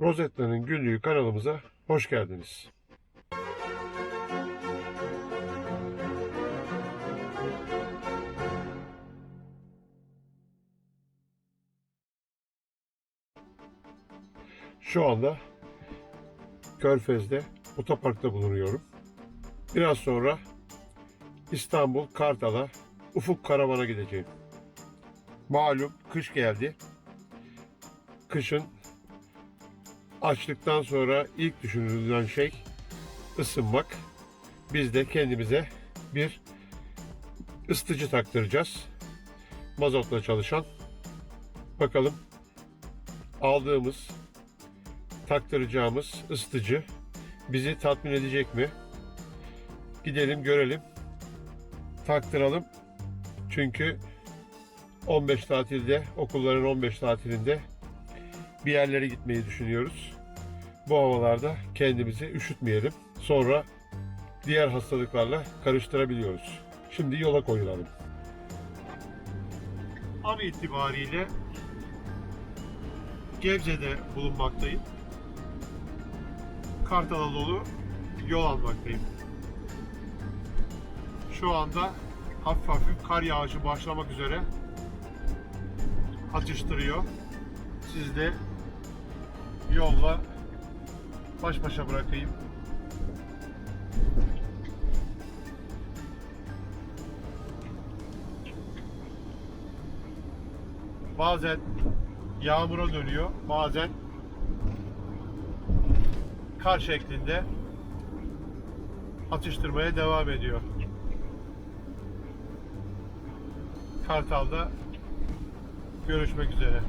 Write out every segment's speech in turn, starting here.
Rozetta'nın günlüğü kanalımıza hoş geldiniz. Şu anda Körfez'de otoparkta bulunuyorum. Biraz sonra İstanbul Kartal'a Ufuk Karavan'a gideceğim. Malum kış geldi. Kışın açlıktan sonra ilk düşünülen şey ısınmak. Biz de kendimize bir ısıtıcı taktıracağız. Mazotla çalışan. Bakalım aldığımız taktıracağımız ısıtıcı bizi tatmin edecek mi? Gidelim görelim. Taktıralım. Çünkü 15 tatilde, okulların 15 tatilinde bir yerlere gitmeyi düşünüyoruz. Bu havalarda kendimizi üşütmeyelim. Sonra diğer hastalıklarla karıştırabiliyoruz. Şimdi yola koyulalım. An itibariyle Gebze'de bulunmaktayım. Kartal'a dolu yol almaktayım. Şu anda hafif hafif kar yağışı başlamak üzere atıştırıyor. Siz de yolla baş başa bırakayım. Bazen yağmura dönüyor, bazen kar şeklinde atıştırmaya devam ediyor. Kartal'da görüşmek üzere.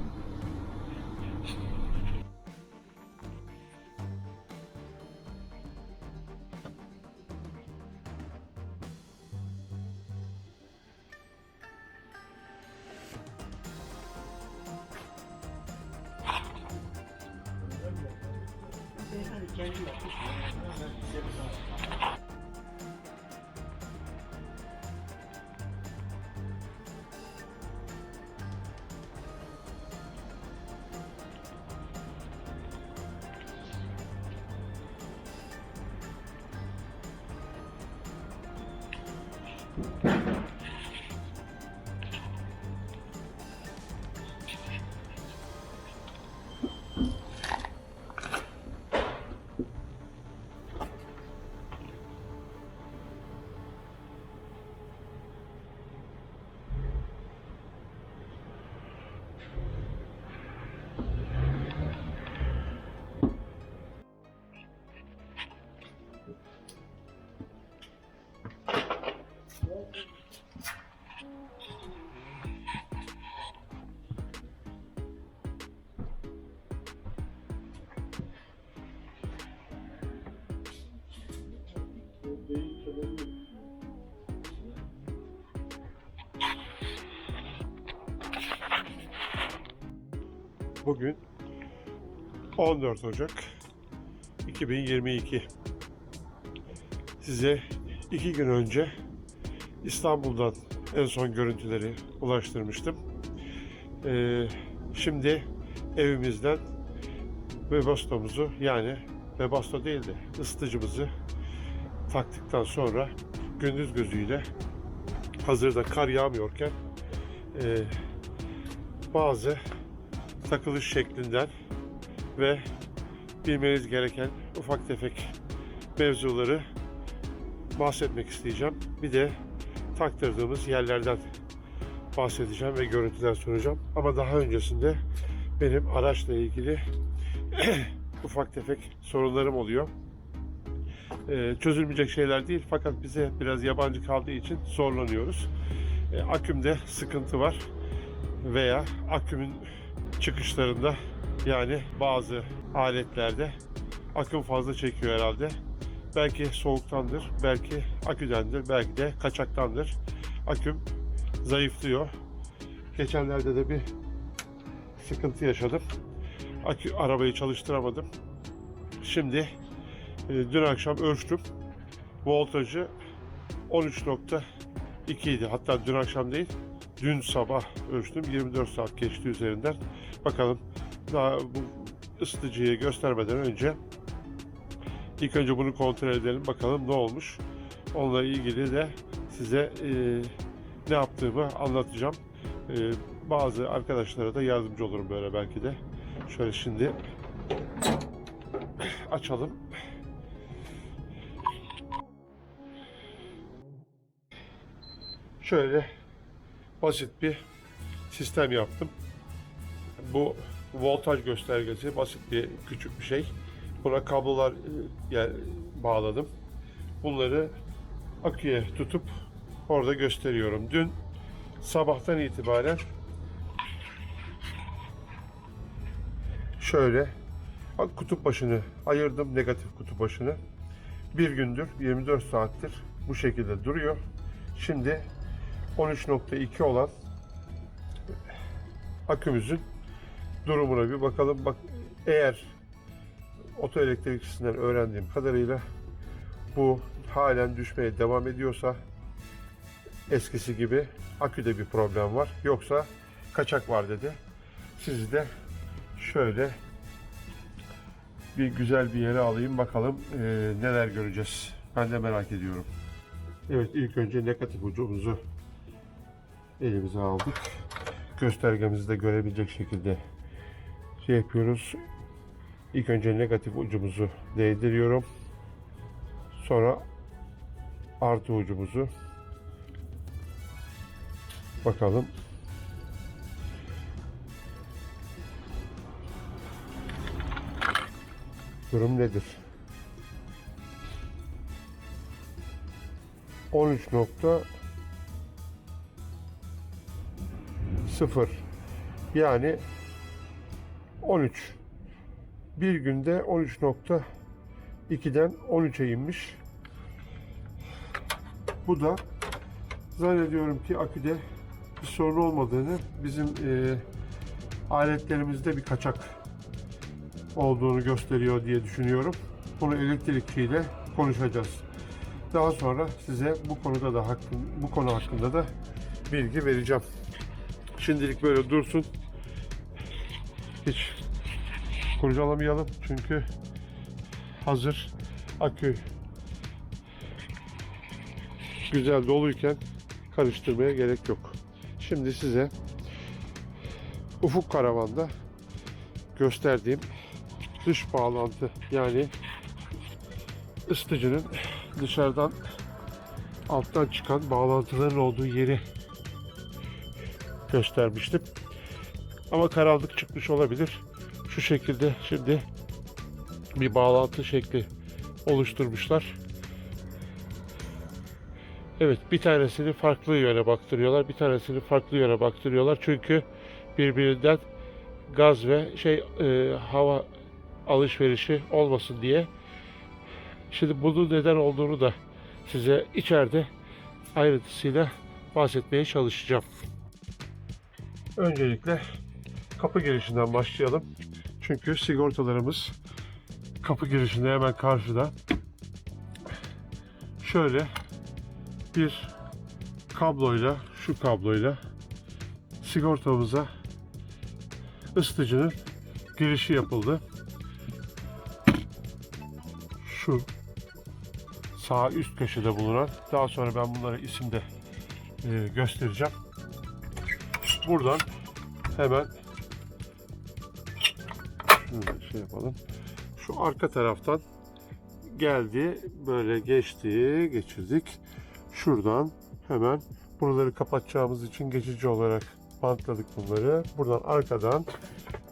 Bugün 14 Ocak 2022. Size iki gün önce İstanbul'dan en son görüntüleri ulaştırmıştım. Ee, şimdi evimizden Webasto'muzu yani Webasto değil de ısıtıcımızı taktıktan sonra gündüz gözüyle hazırda kar yağmıyorken e, bazı takılış şeklinden ve bilmeniz gereken ufak tefek mevzuları bahsetmek isteyeceğim. Bir de taktırdığımız yerlerden bahsedeceğim ve görüntüler sunacağım. Ama daha öncesinde benim araçla ilgili ufak tefek sorunlarım oluyor. Ee, çözülmeyecek şeyler değil fakat bize biraz yabancı kaldığı için zorlanıyoruz. Ee, akümde sıkıntı var veya akümün çıkışlarında yani bazı aletlerde akım fazla çekiyor herhalde. Belki soğuktandır, belki aküdendir, belki de kaçaktandır. Aküm zayıflıyor. Geçenlerde de bir sıkıntı yaşadım. Akü arabayı çalıştıramadım. Şimdi e, dün akşam ölçtüm. Voltajı 13.2 idi. Hatta dün akşam değil, dün sabah ölçtüm. 24 saat geçti üzerinden. Bakalım daha bu ısıtıcıyı göstermeden önce ilk önce bunu kontrol edelim bakalım ne olmuş. Onunla ilgili de size e, ne yaptığımı anlatacağım. E, bazı arkadaşlara da yardımcı olurum böyle belki de. Şöyle şimdi açalım. Şöyle basit bir sistem yaptım. Bu voltaj göstergesi basit bir küçük bir şey. Buna kablolar e, yer- bağladım. Bunları aküye tutup orada gösteriyorum. Dün sabahtan itibaren şöyle kutup başını ayırdım negatif kutup başını. Bir gündür 24 saattir bu şekilde duruyor. Şimdi 13.2 olan akümüzün durumuna bir bakalım. Bak eğer otoelektrikçisinden öğrendiğim kadarıyla bu halen düşmeye devam ediyorsa eskisi gibi aküde bir problem var. Yoksa kaçak var dedi. Sizi de şöyle bir güzel bir yere alayım bakalım eee, neler göreceğiz. Ben de merak ediyorum. Evet ilk önce negatif ucumuzu elimize aldık. Göstergemizi de görebilecek şekilde şey yapıyoruz. İlk önce negatif ucumuzu değdiriyorum. Sonra artı ucumuzu bakalım. Durum nedir? 13 nokta 0 yani 13 bir günde 13.2'den 13'e inmiş. Bu da zannediyorum ki aküde bir sorun olmadığını bizim e, aletlerimizde bir kaçak olduğunu gösteriyor diye düşünüyorum. Bunu elektrikçiyle konuşacağız. Daha sonra size bu konuda da hakkın, bu konu hakkında da bilgi vereceğim. Şimdilik böyle dursun. Hiç kurcalamayalım çünkü hazır akü güzel doluyken karıştırmaya gerek yok. Şimdi size ufuk karavanda gösterdiğim dış bağlantı yani ısıtıcının dışarıdan alttan çıkan bağlantıların olduğu yeri göstermiştim. Ama karanlık çıkmış olabilir. Şu şekilde şimdi bir bağlantı şekli oluşturmuşlar. Evet bir tanesini farklı yöne baktırıyorlar. Bir tanesini farklı yöne baktırıyorlar. Çünkü birbirinden gaz ve şey e, hava alışverişi olmasın diye. Şimdi bunun neden olduğunu da size içeride ayrıntısıyla bahsetmeye çalışacağım. Öncelikle kapı girişinden başlayalım. Çünkü sigortalarımız kapı girişinde hemen karşıda. Şöyle bir kabloyla, şu kabloyla sigortamıza ısıtıcının girişi yapıldı. Şu sağ üst köşede bulunan. Daha sonra ben bunlara isimde e, göstereceğim. Buradan hemen şey yapalım. Şu arka taraftan geldi, böyle geçti, geçirdik. Şuradan hemen buraları kapatacağımız için geçici olarak bantladık bunları. Buradan arkadan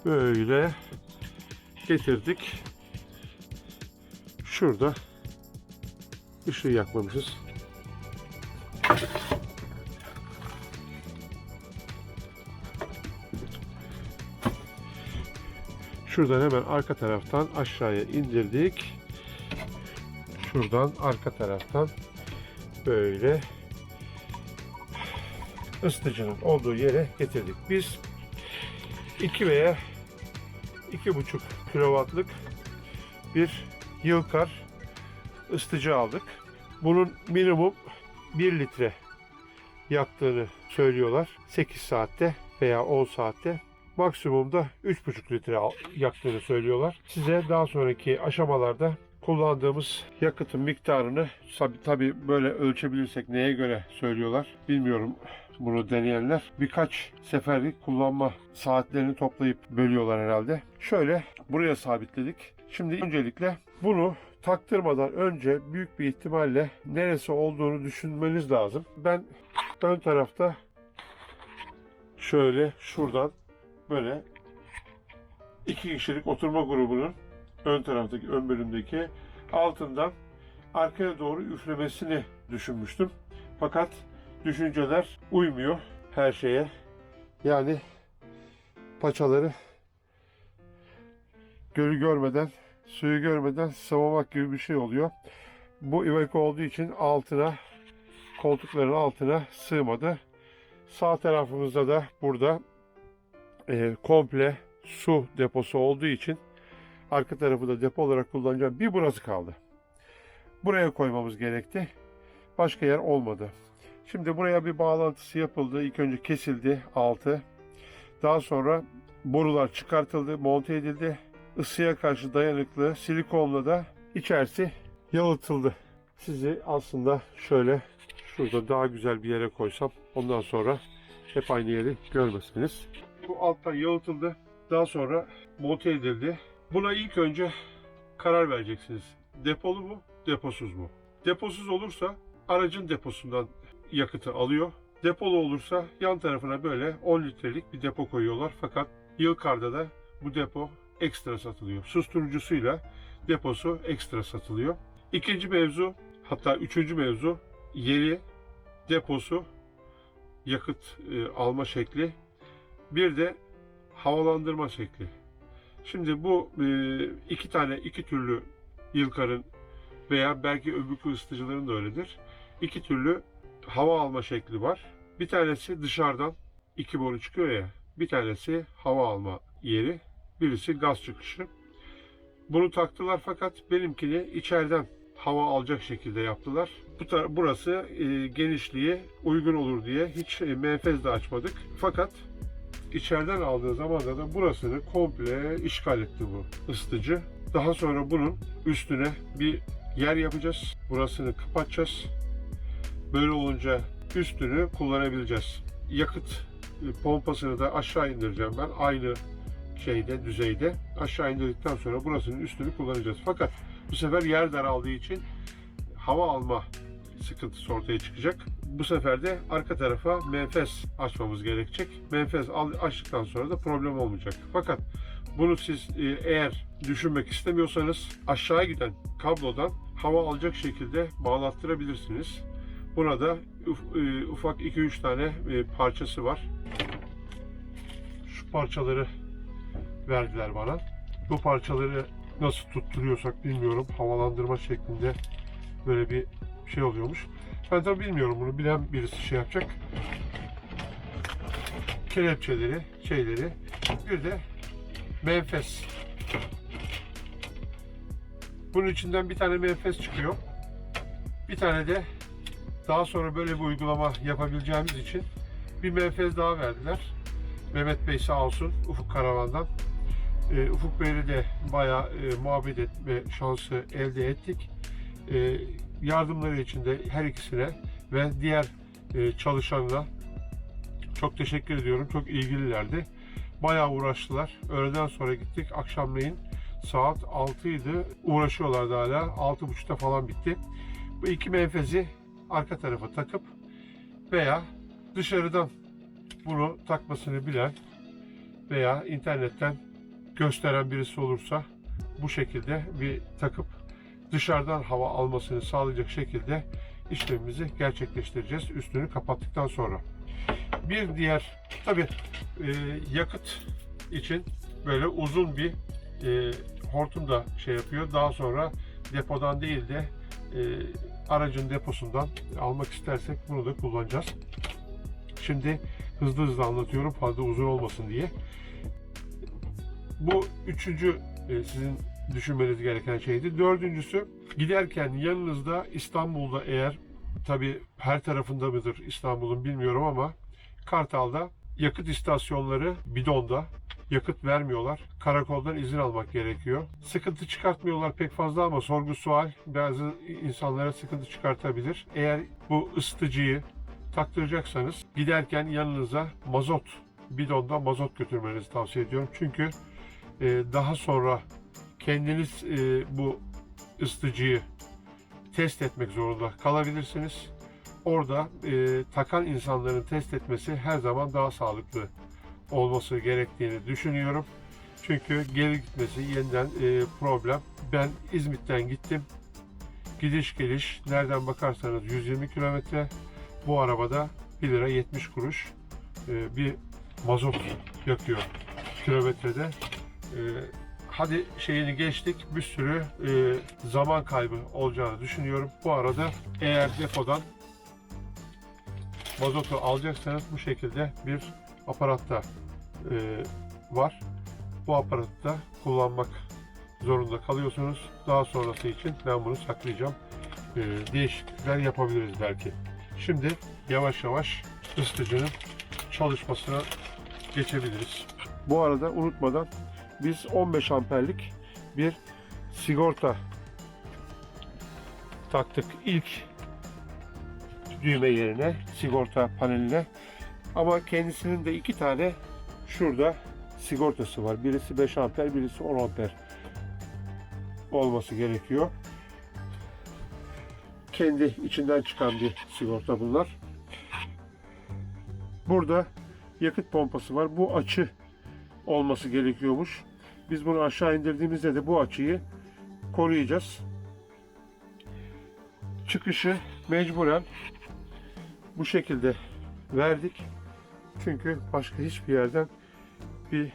böyle getirdik. Şurada ışığı yakmamışız. Şuradan hemen arka taraftan aşağıya indirdik. Şuradan arka taraftan böyle ısıtıcının olduğu yere getirdik. Biz 2 veya 2,5 kilowattlık bir yılkar ısıtıcı aldık. Bunun minimum 1 litre yaktığını söylüyorlar. 8 saatte veya 10 saatte. Maksimumda 3,5 litre yaktığını söylüyorlar. Size daha sonraki aşamalarda kullandığımız yakıtın miktarını tabi, tabi böyle ölçebilirsek neye göre söylüyorlar bilmiyorum bunu deneyenler birkaç seferlik kullanma saatlerini toplayıp bölüyorlar herhalde. Şöyle buraya sabitledik. Şimdi öncelikle bunu taktırmadan önce büyük bir ihtimalle neresi olduğunu düşünmeniz lazım. Ben ön tarafta şöyle şuradan böyle iki kişilik oturma grubunun ön taraftaki ön bölümdeki altından arkaya doğru üflemesini düşünmüştüm. Fakat düşünceler uymuyor her şeye. Yani paçaları gölü görmeden, suyu görmeden sıvamak gibi bir şey oluyor. Bu iveko olduğu için altına, koltukların altına sığmadı. Sağ tarafımızda da burada e, komple su deposu olduğu için arka tarafı da depo olarak kullanacağım. Bir burası kaldı. Buraya koymamız gerekti. Başka yer olmadı. Şimdi buraya bir bağlantısı yapıldı. İlk önce kesildi altı. Daha sonra borular çıkartıldı, monte edildi. Isıya karşı dayanıklı silikonla da içerisi yalıtıldı. Sizi aslında şöyle şurada daha güzel bir yere koysam ondan sonra hep aynı yeri görmesiniz. Bu alttan yalıtıldı. Daha sonra monte edildi. Buna ilk önce karar vereceksiniz. Depolu mu, deposuz mu? Deposuz olursa aracın deposundan yakıtı alıyor. Depolu olursa yan tarafına böyle 10 litrelik bir depo koyuyorlar. Fakat Yılkar'da da bu depo ekstra satılıyor. Susturucusuyla deposu ekstra satılıyor. İkinci mevzu hatta üçüncü mevzu yeri, deposu, yakıt e, alma şekli bir de havalandırma şekli. Şimdi bu e, iki tane iki türlü Yılkar'ın veya belki öbür ısıtıcıların da öyledir. İki türlü hava alma şekli var. Bir tanesi dışarıdan iki boru çıkıyor ya. Bir tanesi hava alma yeri. Birisi gaz çıkışı. Bunu taktılar fakat benimkini içeriden hava alacak şekilde yaptılar. Bu tar- burası e, genişliği uygun olur diye hiç e, menfez de açmadık. Fakat içeriden aldığı zamanda da burasını komple işgal etti bu ısıtıcı. Daha sonra bunun üstüne bir yer yapacağız. Burasını kapatacağız. Böyle olunca üstünü kullanabileceğiz. Yakıt e, pompasını da aşağı indireceğim ben. Aynı şeyde, düzeyde. Aşağı indirdikten sonra burasının üstünü kullanacağız. Fakat bu sefer yer daraldığı için hava alma sıkıntısı ortaya çıkacak. Bu sefer de arka tarafa menfez açmamız gerekecek. Menfez açtıktan sonra da problem olmayacak. Fakat bunu siz e, eğer düşünmek istemiyorsanız aşağı giden kablodan hava alacak şekilde bağlattırabilirsiniz. Buna da uf- e, ufak 2-3 tane e, parçası var. Şu parçaları verdiler bana. Bu parçaları nasıl tutturuyorsak bilmiyorum. Havalandırma şeklinde böyle bir şey oluyormuş. Ben tabi bilmiyorum bunu. Bilen birisi şey yapacak. Kelepçeleri, şeyleri. Bir de menfez. Bunun içinden bir tane menfez çıkıyor. Bir tane de daha sonra böyle bir uygulama yapabileceğimiz için bir menfez daha verdiler. Mehmet Bey sağ olsun Ufuk Karavan'dan. E, Ufuk Bey'le de bayağı e, muhabbet etme şansı elde ettik. E, yardımları için de her ikisine ve diğer e, çalışanına çok teşekkür ediyorum. Çok ilgililerdi. Bayağı uğraştılar. Öğleden sonra gittik. Akşamleyin saat 6 idi. Uğraşıyorlardı hala. 6.30'da falan bitti. Bu iki menfezi arka tarafa takıp veya dışarıdan bunu takmasını bilen veya internetten gösteren birisi olursa bu şekilde bir takıp dışarıdan hava almasını sağlayacak şekilde işlemimizi gerçekleştireceğiz üstünü kapattıktan sonra. Bir diğer tabi yakıt için böyle uzun bir e, hortum da şey yapıyor. Daha sonra depodan değil de e, aracın deposundan almak istersek bunu da kullanacağız. Şimdi hızlı hızlı anlatıyorum fazla uzun olmasın diye. Bu üçüncü e, sizin düşünmeniz gereken şeydi. Dördüncüsü giderken yanınızda İstanbul'da eğer tabi her tarafında mıdır İstanbul'un bilmiyorum ama Kartal'da yakıt istasyonları bidonda yakıt vermiyorlar. Karakoldan izin almak gerekiyor. Sıkıntı çıkartmıyorlar pek fazla ama sorgu sual bazı insanlara sıkıntı çıkartabilir. Eğer bu ısıtıcıyı taktıracaksanız giderken yanınıza mazot bidonda mazot götürmenizi tavsiye ediyorum. Çünkü e, daha sonra kendiniz e, bu ısıtıcıyı test etmek zorunda kalabilirsiniz. Orada e, takan insanların test etmesi her zaman daha sağlıklı olması gerektiğini düşünüyorum. Çünkü geri gitmesi yeniden e, problem. Ben İzmit'ten gittim. Gidiş geliş nereden bakarsanız 120 kilometre. Bu arabada 1 lira 70 kuruş e, bir mazot yakıyor kilometrede. E, hadi şeyini geçtik bir sürü e, zaman kaybı olacağını düşünüyorum. Bu arada eğer depodan mazotu alacaksanız bu şekilde bir aparatta e, var. Bu aparatı da kullanmak zorunda kalıyorsunuz. Daha sonrası için ben bunu saklayacağım. E, değişiklikler yapabiliriz belki. Şimdi yavaş yavaş ısıtıcının çalışmasına geçebiliriz. Bu arada unutmadan biz 15 amperlik bir sigorta taktık ilk düğme yerine sigorta paneline ama kendisinin de iki tane şurada sigortası var. Birisi 5 amper, birisi 10 amper olması gerekiyor. Kendi içinden çıkan bir sigorta bunlar. Burada yakıt pompası var. Bu açı olması gerekiyormuş. Biz bunu aşağı indirdiğimizde de bu açıyı koruyacağız. Çıkışı mecburen bu şekilde verdik. Çünkü başka hiçbir yerden bir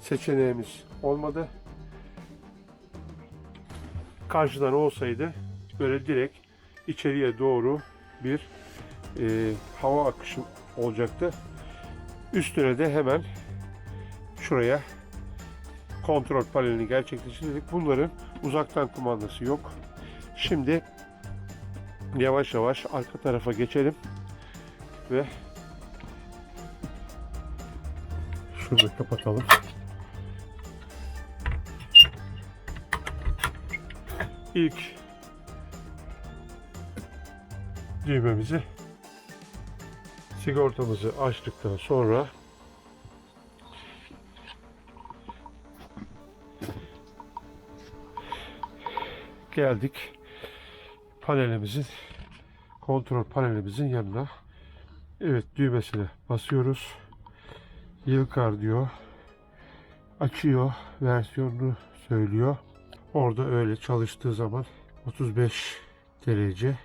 seçeneğimiz olmadı. Karşıdan olsaydı böyle direkt içeriye doğru bir e, hava akışı olacaktı. Üstüne de hemen şuraya kontrol panelini gerçekleştirdik. Bunların uzaktan kumandası yok. Şimdi yavaş yavaş arka tarafa geçelim ve şunu da kapatalım. İlk düğmemizi sigortamızı açtıktan sonra geldik panelimizin kontrol panelimizin yanına. Evet düğmesine basıyoruz. Yılkar diyor. Açıyor. Versiyonunu söylüyor. Orada öyle çalıştığı zaman 35 derece.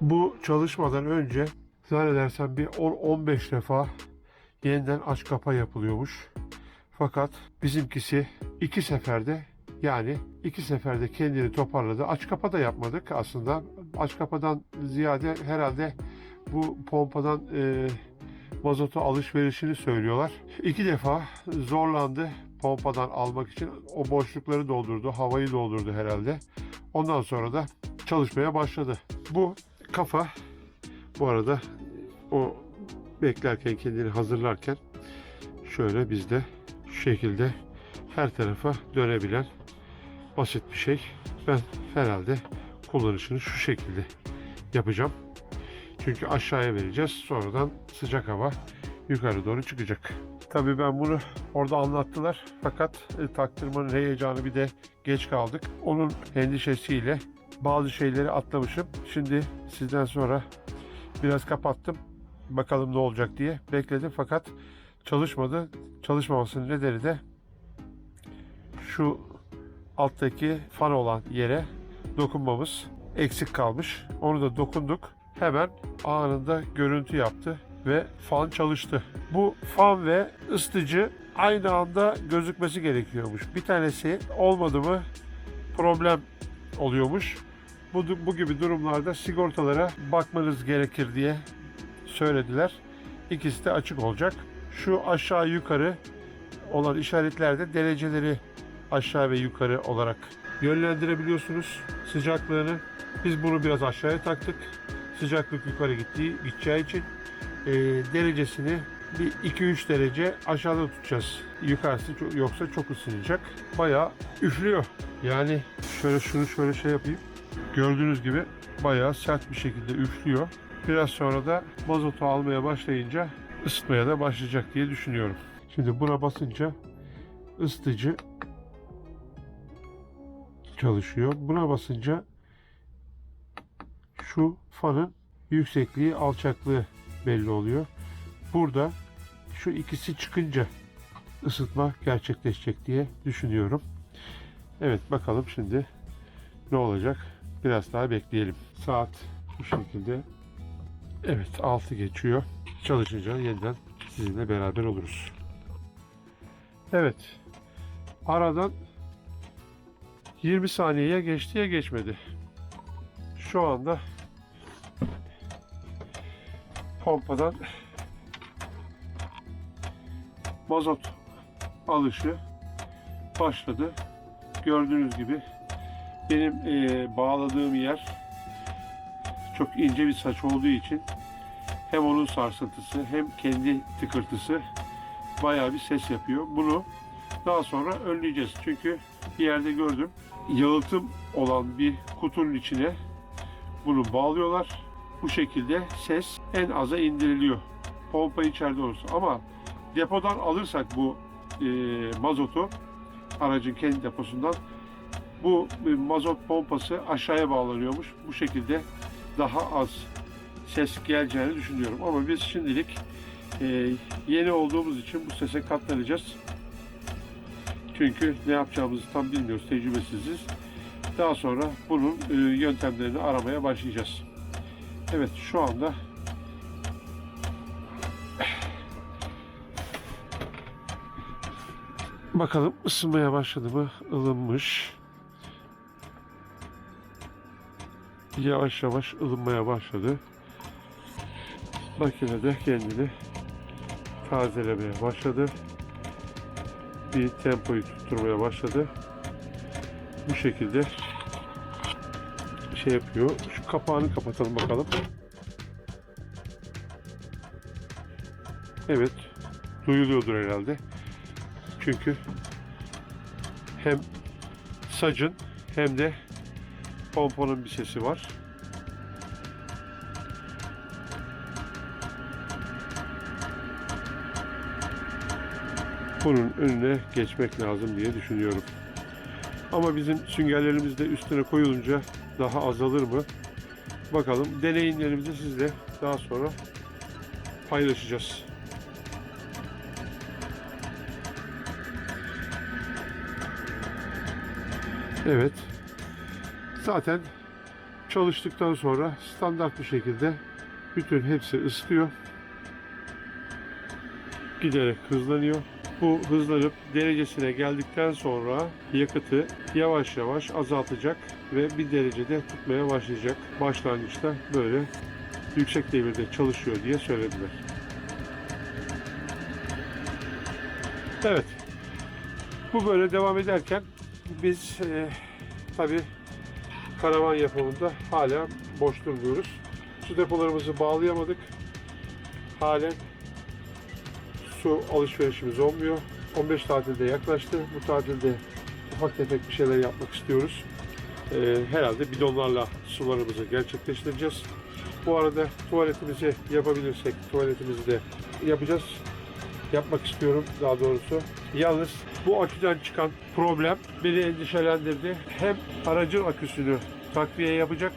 Bu çalışmadan önce zannedersem bir 10-15 defa yeniden aç kapa yapılıyormuş. Fakat bizimkisi iki seferde yani iki seferde kendini toparladı. Aç kapa da yapmadık aslında. Aç kapadan ziyade herhalde bu pompadan e, mazotu alışverişini söylüyorlar. İki defa zorlandı pompadan almak için. O boşlukları doldurdu, havayı doldurdu herhalde. Ondan sonra da çalışmaya başladı. Bu kafa bu arada o beklerken kendini hazırlarken şöyle bizde şekilde her tarafa dönebilen basit bir şey. Ben herhalde kullanışını şu şekilde yapacağım. Çünkü aşağıya vereceğiz. Sonradan sıcak hava yukarı doğru çıkacak. Tabii ben bunu orada anlattılar. Fakat e, taktırmanın heyecanı bir de geç kaldık. Onun endişesiyle bazı şeyleri atlamışım. Şimdi sizden sonra biraz kapattım. Bakalım ne olacak diye bekledim fakat çalışmadı. Çalışmamasının nedeni de şu alttaki fan olan yere dokunmamız eksik kalmış. Onu da dokunduk. Hemen anında görüntü yaptı ve fan çalıştı. Bu fan ve ısıtıcı aynı anda gözükmesi gerekiyormuş. Bir tanesi olmadı mı problem oluyormuş. Bu, bu gibi durumlarda sigortalara bakmanız gerekir diye söylediler. İkisi de açık olacak. Şu aşağı yukarı olan işaretlerde dereceleri aşağı ve yukarı olarak yönlendirebiliyorsunuz sıcaklığını. Biz bunu biraz aşağıya taktık. Sıcaklık yukarı gittiği, gideceği için e, derecesini bir 2-3 derece aşağıda tutacağız. yukarısı çok- yoksa çok ısınacak. Bayağı üflüyor. Yani şöyle şunu şöyle şey yapayım. Gördüğünüz gibi bayağı sert bir şekilde üflüyor. Biraz sonra da mazotu almaya başlayınca ısıtmaya da başlayacak diye düşünüyorum. Şimdi buna basınca ısıtıcı çalışıyor. Buna basınca şu fanın yüksekliği, alçaklığı belli oluyor. Burada şu ikisi çıkınca ısıtma gerçekleşecek diye düşünüyorum. Evet bakalım şimdi ne olacak? Biraz daha bekleyelim. Saat bu şekilde. Evet 6 geçiyor. Çalışınca yeniden sizinle beraber oluruz. Evet. Aradan 20 saniyeye geçti ya geçmedi. Şu anda pompadan mazot alışı başladı. Gördüğünüz gibi benim eee, bağladığım yer çok ince bir saç olduğu için hem onun sarsıntısı hem kendi tıkırtısı bayağı bir ses yapıyor. Bunu daha sonra önleyeceğiz. Çünkü bir yerde gördüm. Yalıtım olan bir kutunun içine bunu bağlıyorlar. Bu şekilde ses en aza indiriliyor. Pompa içeride olursa. Ama depodan alırsak bu e, mazotu aracın kendi deposundan bu e, mazot pompası aşağıya bağlanıyormuş. Bu şekilde daha az ses geleceğini düşünüyorum. Ama biz şimdilik e, yeni olduğumuz için bu sese katlanacağız. Çünkü ne yapacağımızı tam bilmiyoruz, tecrübesiziz. Daha sonra bunun e, yöntemlerini aramaya başlayacağız. Evet şu anda bakalım ısınmaya başladı mı? ılınmış. Yavaş yavaş ılınmaya başladı. Makine de kendini tazelemeye başladı. Bir tempoyu tutturmaya başladı. Bu şekilde şey yapıyor. Şu kapağını kapatalım bakalım. Evet. Duyuluyordur herhalde. Çünkü hem sacın hem de pomponun bir sesi var. Bunun önüne geçmek lazım diye düşünüyorum. Ama bizim süngerlerimiz de üstüne koyulunca daha azalır mı? Bakalım deneyimlerimizi sizle daha sonra paylaşacağız. Evet. Zaten çalıştıktan sonra standart bir şekilde bütün hepsi ısıtıyor. Giderek hızlanıyor. Bu hızlanıp derecesine geldikten sonra yakıtı yavaş yavaş azaltacak ve bir derecede tutmaya başlayacak. Başlangıçta böyle yüksek devirde çalışıyor diye söylediler. Evet. Bu böyle devam ederken biz e, tabi karavan yapımında hala boş durmuyoruz. Su depolarımızı bağlayamadık. Halen su alışverişimiz olmuyor. 15 tatilde yaklaştı. Bu tatilde ufak tefek bir şeyler yapmak istiyoruz. Ee, herhalde bidonlarla sularımızı gerçekleştireceğiz. Bu arada tuvaletimizi yapabilirsek tuvaletimizi de yapacağız. Yapmak istiyorum daha doğrusu. Yalnız bu aküden çıkan problem beni endişelendirdi. Hem aracın aküsünü takviye yapacak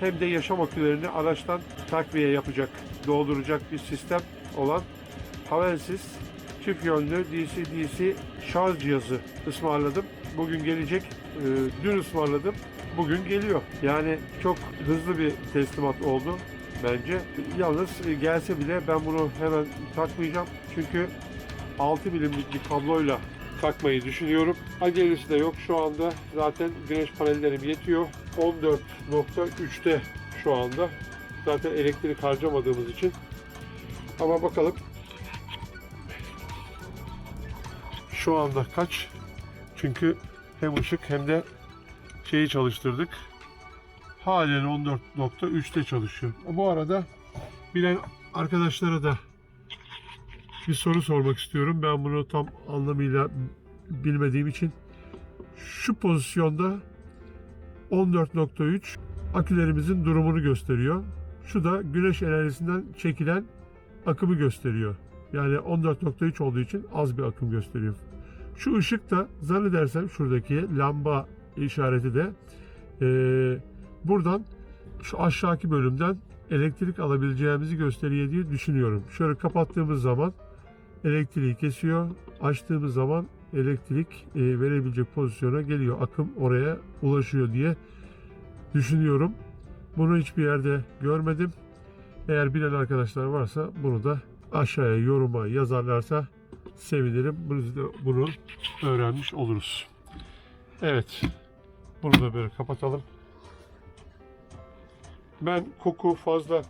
hem de yaşam akülerini araçtan takviye yapacak, dolduracak bir sistem olan Havelsiz çift yönlü DC-DC şarj cihazı ısmarladım. Bugün gelecek. Ee, dün ısmarladım. Bugün geliyor. Yani çok hızlı bir teslimat oldu bence. Yalnız e, gelse bile ben bunu hemen takmayacağım. Çünkü 6 milimlik bir kabloyla takmayı düşünüyorum. Acelesi de yok şu anda. Zaten güneş panellerim yetiyor. 14.3'te şu anda. Zaten elektrik harcamadığımız için. Ama bakalım şu anda kaç? Çünkü hem ışık hem de şeyi çalıştırdık. Halen 14.3'te çalışıyor. Bu arada bilen arkadaşlara da bir soru sormak istiyorum. Ben bunu tam anlamıyla bilmediğim için. Şu pozisyonda 14.3 akülerimizin durumunu gösteriyor. Şu da güneş enerjisinden çekilen akımı gösteriyor. Yani 14.3 olduğu için az bir akım gösteriyor. Şu ışık da zannedersem şuradaki lamba işareti de eee, buradan şu aşağıki bölümden elektrik alabileceğimizi gösteriyor diye düşünüyorum. Şöyle kapattığımız zaman elektriği kesiyor. Açtığımız zaman elektrik e, verebilecek pozisyona geliyor. Akım oraya ulaşıyor diye düşünüyorum. Bunu hiçbir yerde görmedim. Eğer bilen arkadaşlar varsa bunu da aşağıya yoruma yazarlarsa sevinirim. De bunu öğrenmiş oluruz. Evet. Bunu da böyle kapatalım. Ben koku fazla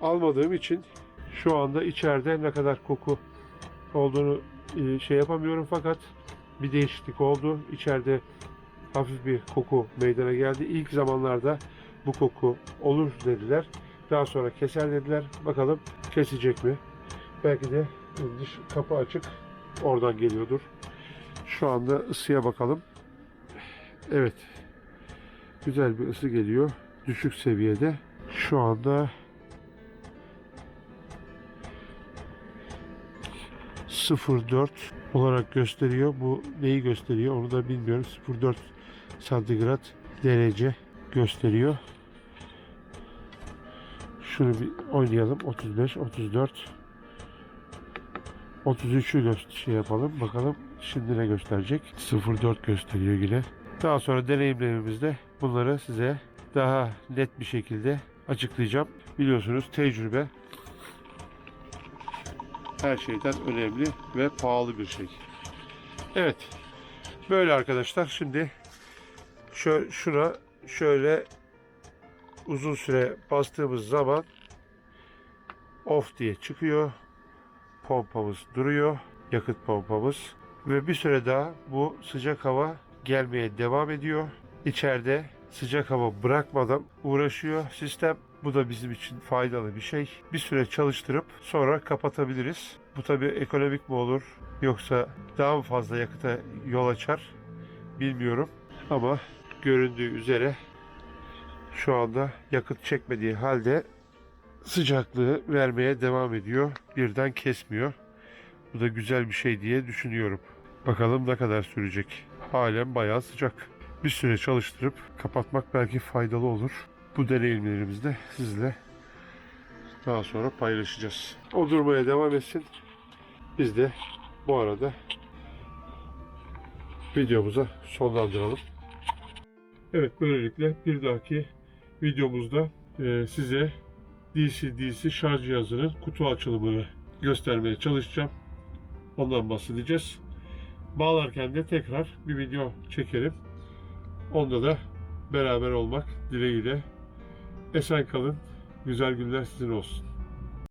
almadığım için şu anda içeride ne kadar koku olduğunu e, şey yapamıyorum fakat bir değişiklik oldu. İçeride hafif bir koku meydana geldi. İlk zamanlarda bu koku olur dediler. Daha sonra keser dediler. Bakalım kesecek mi? Belki de dış kapı açık. Oradan geliyordur. Şu anda ısıya bakalım. Evet. Güzel bir ısı geliyor. Düşük seviyede. Şu anda 0.4 olarak gösteriyor. Bu neyi gösteriyor onu da bilmiyorum. 0.4 santigrat derece gösteriyor. Şunu bir oynayalım. 35, 34 33'ü göster şey yapalım. Bakalım şimdi ne gösterecek. 0.4 gösteriyor yine. Daha sonra deneyimlerimizde bunları size daha net bir şekilde açıklayacağım. Biliyorsunuz tecrübe her şeyden önemli ve pahalı bir şey. Evet. Böyle arkadaşlar. Şimdi şöyle şuna şöyle uzun süre bastığımız zaman off diye çıkıyor. Pompamız duruyor. Yakıt pompamız. Ve bir süre daha bu sıcak hava gelmeye devam ediyor. İçeride sıcak hava bırakmadan uğraşıyor sistem. Bu da bizim için faydalı bir şey. Bir süre çalıştırıp sonra kapatabiliriz. Bu tabi ekonomik mi olur yoksa daha mı fazla yakıta yol açar bilmiyorum. Ama göründüğü üzere şu anda yakıt çekmediği halde sıcaklığı vermeye devam ediyor. Birden kesmiyor. Bu da güzel bir şey diye düşünüyorum. Bakalım ne kadar sürecek. Halen bayağı sıcak. Bir süre çalıştırıp kapatmak belki faydalı olur. Bu deneyimlerimizi de sizle daha sonra paylaşacağız. O durmaya devam etsin. Biz de bu arada videomuza sonlandıralım. Evet böylelikle bir dahaki videomuzda e, size DC-DC şarj cihazının kutu açılımını göstermeye çalışacağım. Ondan bahsedeceğiz. Bağlarken de tekrar bir video çekelim. Onda da beraber olmak dileğiyle. Esen kalın. Güzel günler sizin olsun.